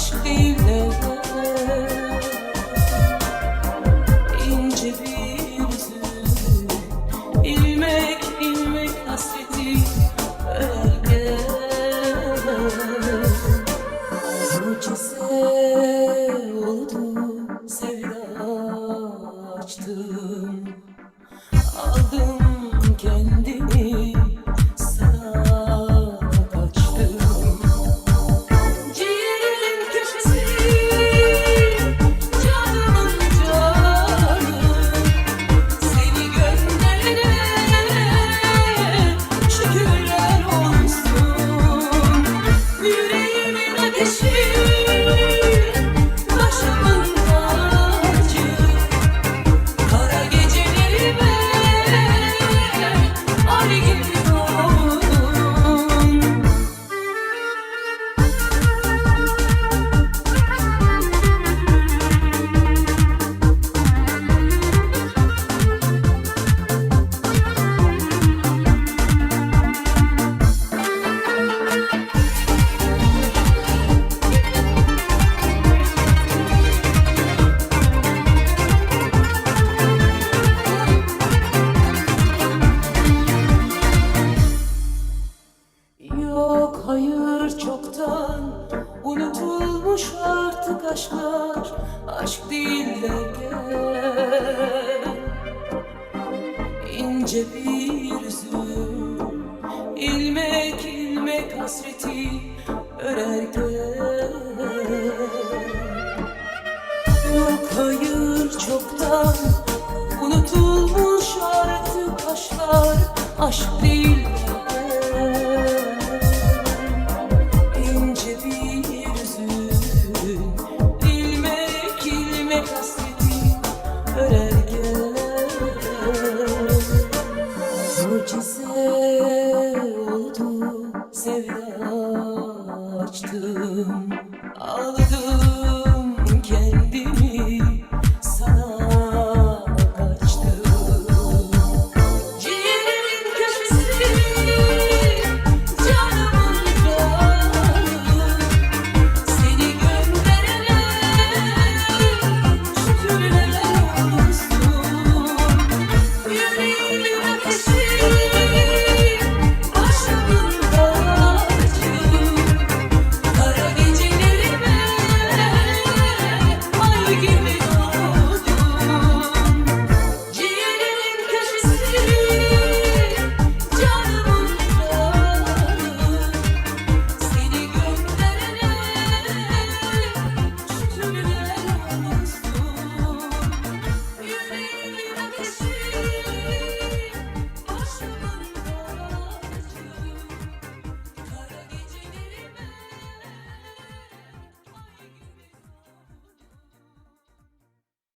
aşk değil de ince bir üzüm ilmek ilmek hasreti ölge mucize oldu sevda açtı. boş artık aşklar Aşk değil de gel. İnce bir üzüm ilmek ilmek hasreti örerken Yok hayır çoktan Unutulmuş artık aşklar Aşk değil de Mucize oldu sevda açtım. Aldım